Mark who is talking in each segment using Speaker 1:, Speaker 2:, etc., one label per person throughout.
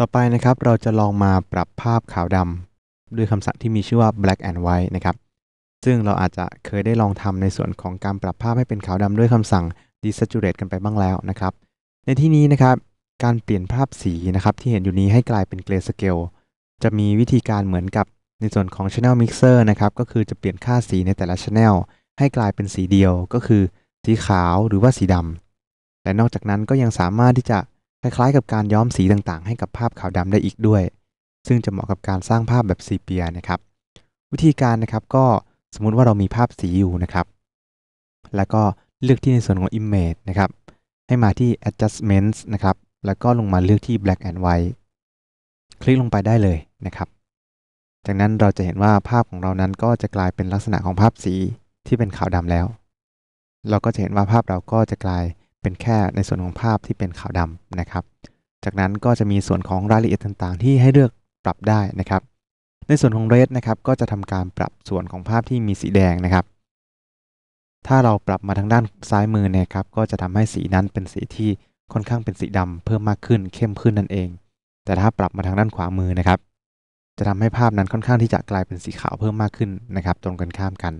Speaker 1: ต่อไปนะครับเราจะลองมาปรับภาพขาวดำด้วยคำสั่งที่มีชื่อว่า black and white นะครับซึ่งเราอาจจะเคยได้ลองทำในส่วนของการปรับภาพให้เป็นขาวดำด้วยคำสั่ง desaturate กันไปบ้างแล้วนะครับ ในที่นี้นะครับการเปลี่ยนภาพสีนะครับที่เห็นอยู่นี้ให้กลายเป็น grayscale จะมีวิธีการเหมือนกับในส่วนของ channel mixer นะครับก็คือจะเปลี่ยนค่าสีในแต่ละ channel ให้กลายเป็นสีเดียวก็คือสีขาวหรือว่าสีดำและนอกจากนั้นก็ยังสามารถที่จะ คล้ายๆ กับการย้อมสีต่างๆ ให้กับภาพขาวดำได้อีกด้วย ซึ่งจะเหมาะกับการสร้างภาพแบบซีเปียนะครับ วิธีการนะครับก็สมมุติว่าเรามีภาพสีอยู่นะครับ แล้วก็เลือกที่ในส่วนของ image นะครับ ให้มาที่ adjustments นะครับ แล้วก็ลงมาเลือกที่ black and white คลิกลงไปได้เลยนะครับ จากนั้นเราจะเห็นว่าภาพของเรานั้นก็จะกลายเป็นลักษณะของภาพสีที่เป็นขาวดำแล้ว เราก็จะเห็นว่าภาพเราก็จะกลาย เป็นแค่ในส่วนของภาพที่เป็นขาวดำนะครับ จากนั้นก็จะมีส่วนของรายละเอียดต่างๆ ที่ให้เลือกปรับได้นะครับ ในส่วนของ red นะครับก็จะทำการปรับส่วนของภาพที่มีสีแดงนะครับ ถ้าเราปรับมาทางด้านซ้ายมือนี่ยครับก็จะทำให้สีนั้นเป็นสีที่ค่อนข้างเป็นสีดำเพิ่มมากขึ้นเข้มขึ้นนั่นเอง แต่ถ้าปรับมาทางด้านขวามือนะครับ จะทำให้ภาพนั้นค่อนข้างที่จะกลายเป็นสีขาวเพิ่มมากขึ้นนะครับ ตรงกันข้ามกัน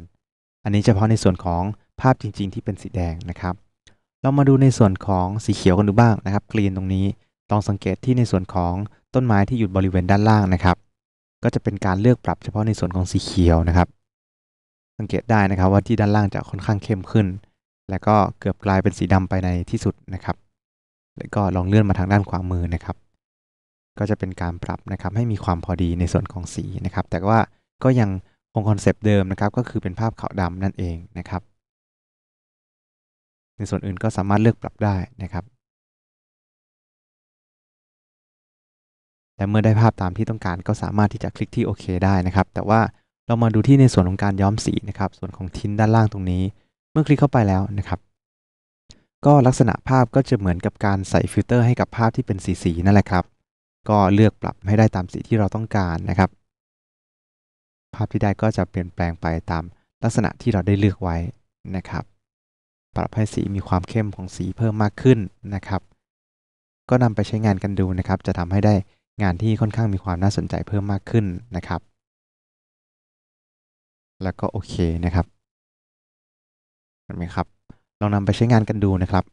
Speaker 1: อันนี้เฉพาะในส่วนของภาพจริง ๆ ที่เป็นสีแดงนะครับ เรามาดูในส่วนของสีเขียวกันดูบ้างนะครับกรีนตรงนี้ลองสังเกตที่ในส่วนของต้นไม้ที่อยู่บริเวณด้านล่างนะครับ ก็จะเป็นการเลือกปรับเฉพาะในส่วนของสีเขียวนะครับ สังเกตได้นะครับว่าที่ด้านล่างจะค่อนข้างเข้มขึ้น และก็เกือบกลายเป็นสีดำไปในที่สุดนะครับ แล้วก็ลองเลื่อนมาทางด้านขวามือนะครับ ก็จะเป็นการปรับนะครับให้มีความพอดีในส่วนของสีนะครับ แต่ว่าก็ยังคงคอนเซปต์เดิมนะครับ ก็คือเป็นภาพขาวดำนั่นเองนะครับ ในส่วนอื่นก็สามารถเลือกปรับได้นะครับและเมื่อได้ภาพตามที่ต้องการก็สามารถที่จะคลิกที่โอเคได้นะครับ แต่ว่าเรามาดูที่ในส่วนของการย้อมสีนะครับ ส่วนของทิ้นด้านล่างตรงนี้ เมื่อคลิกเข้าไปแล้วนะครับ ก็ลักษณะภาพก็จะเหมือนกับการใส่ฟิลเตอร์ให้กับภาพที่เป็นสีๆนั่นแหละครับ ก็เลือกปรับให้ได้ตามสีที่เราต้องการนะครับ ภาพที่ได้ก็จะเปลี่ยนแปลงไปตามลักษณะที่เราได้เลือกไว้นะครับ ปรับให้สีมีความเข้มของสีเพิ่มมากขึ้นนะครับ ก็นำไปใช้งานกันดูนะครับ จะทำให้ได้งานที่ค่อนข้างมีความน่าสนใจเพิ่มมากขึ้นนะครับ แล้วก็โอเคนะครับเห็นไหมครับ ลองนำไปใช้งานกันดูนะครับ